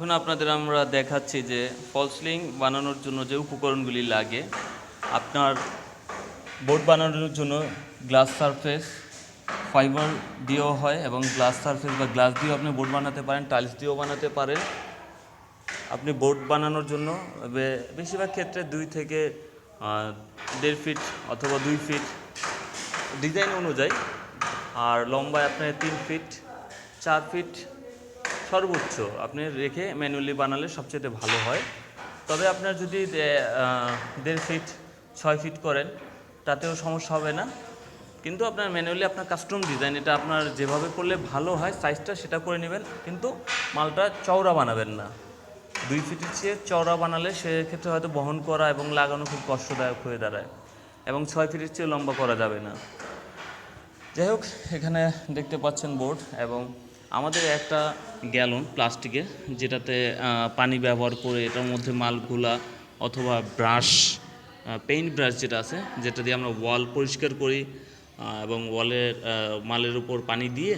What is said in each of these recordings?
এখন আপনাদের আমরা দেখাচ্ছি যে ফলসলিং বানানোর জন্য যে উপকরণগুলি লাগে, আপনার বোর্ড বানানোর জন্য গ্লাস সারফেস ফাইবার দিয়েও হয় এবং গ্লাস সারফেস বা গ্লাস দিয়েও আপনি বোর্ড বানাতে পারেন টাইলস দিয়েও বানাতে পারেন। আপনি বোর্ড বানানোর জন্য বেশিরভাগ ক্ষেত্রে দুই থেকে দেড় ফিট অথবা দুই ফিট ডিজাইন অনুযায়ী, আর লম্বায় আপনার তিন ফিট চার ফিট সর্বোচ্চ। আপনি রেখে ম্যানুয়ালি বানালে সবচেয়ে ভালো হয়। তবে আপনার যদি দেড় ফিট, ছয় ফিট করেন, তাতেও সমস্যা হবে না। কিন্তু আপনার ম্যানুয়ালি আপনার কাস্টম ডিজাইন, এটা আপনার যেভাবে করলে ভালো হয়, সাইজটা সেটা করে নেবেন। কিন্তু মালটা চওড়া বানাবেন না। দুই ফিটের চেয়ে চওড়া বানালে সেক্ষেত্রে হয়তো বহন করা এবং লাগানো খুব কষ্টদায়ক হয়ে দাঁড়ায়। এবং ছয় ফিটের চেয়ে লম্বা করা যাবে না। যাই হোক, এখানে দেখতে পাচ্ছেন বোর্ড এবং আমাদের একটা গ্যালন প্লাস্টিকের, যেটাতে পানি ব্যবহার করে এটার মধ্যে মালগুলা অথবা ব্রাশ পেইন্ট ব্রাশ যেটা আছে, যেটা দিয়ে আমরা ওয়াল পরিষ্কার করি এবং ওয়ালের মালের উপর পানি দিয়ে,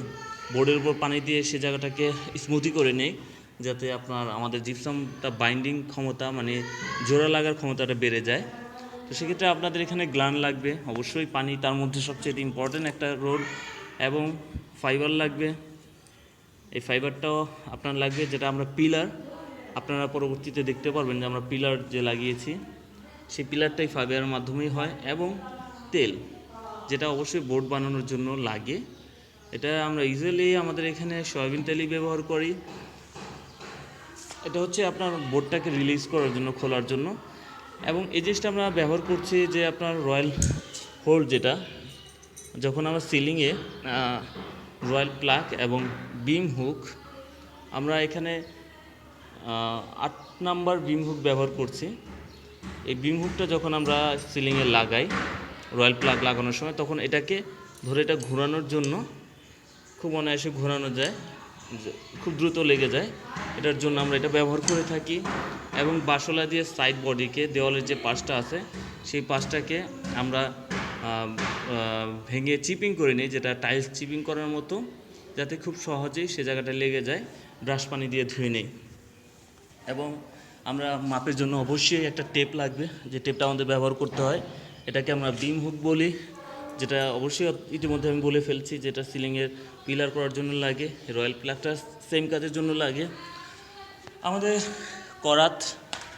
বোর্ডের উপর পানি দিয়ে সে জায়গাটাকে স্মুথি করে নেই, যাতে আপনার আমাদের জিপসামটা বাইন্ডিং ক্ষমতা মানে জোড়া লাগার ক্ষমতাটা বেড়ে যায়। তো সেক্ষেত্রে আপনাদের এখানে গ্লান লাগবে, অবশ্যই পানি তার মধ্যে সবচেয়ে ইম্পর্টেন্ট একটা রোল, এবং ফাইবার লাগবে। এই ফাইবারটাও আপনার লাগবে, যেটা আমরা পিলার আপনারা পরবর্তীতে দেখতে পারবেন যে আমরা পিলার যে লাগিয়েছি, সেই পিলারটাই ফাইবারের মাধ্যমেই হয় এবং তেল, যেটা অবশ্যই বোর্ড বানানোর জন্য লাগে। এটা আমরা ইউজুয়ালি আমাদের এখানে সয়াবিন তেলই ব্যবহার করি। এটা হচ্ছে আপনার বোর্ডটাকে রিলিজ করার জন্য, খোলার জন্য। এবং এই জিনিসটা আমরা ব্যবহার করছি যে আপনার রয়্যাল হোল্ড যেটা, যখন আমরা সিলিংয়ে রয়্যাল প্লাক এবং বিম হুক। আমরা এখানে আট নাম্বার বিম হুক ব্যবহার করছি। এই বিম হুকটা যখন আমরা সিলিংয়ে লাগাই, রয়্যাল প্লাগ লাগানোর সময়, তখন এটাকে ধরে এটা ঘোরানোর জন্য খুব অনায়াসে ঘোরানো যায় খুব দ্রুত লেগে যায়। এটার জন্য আমরা এটা ব্যবহার করে থাকি এবং বাসলা দিয়ে সাইড বডিকে দেওয়ালের যে পাশটা আছে, সেই পাশটাকে আমরা ভেঙে চিপিং করে নিই যেটা টাইলস চিপিং করার মতো, যাতে খুব সহজেই সে জায়গাটা লেগে যায়, ব্রাশ পানি দিয়ে ধুয়ে নেই। এবং আমরা মাপের জন্য অবশ্যই একটা টেপ লাগবে, যে টেপটা আমাদের ব্যবহার করতে হয়। এটাকে আমরা বিম হুক বলি, যেটা অবশ্যই ইতিমধ্যে আমি বলে ফেলছি যেটা সিলিংয়ের পিলার করার জন্য লাগে, রয়্যাল প্লাগটা সেম কাজের জন্য লাগে। আমাদের করাত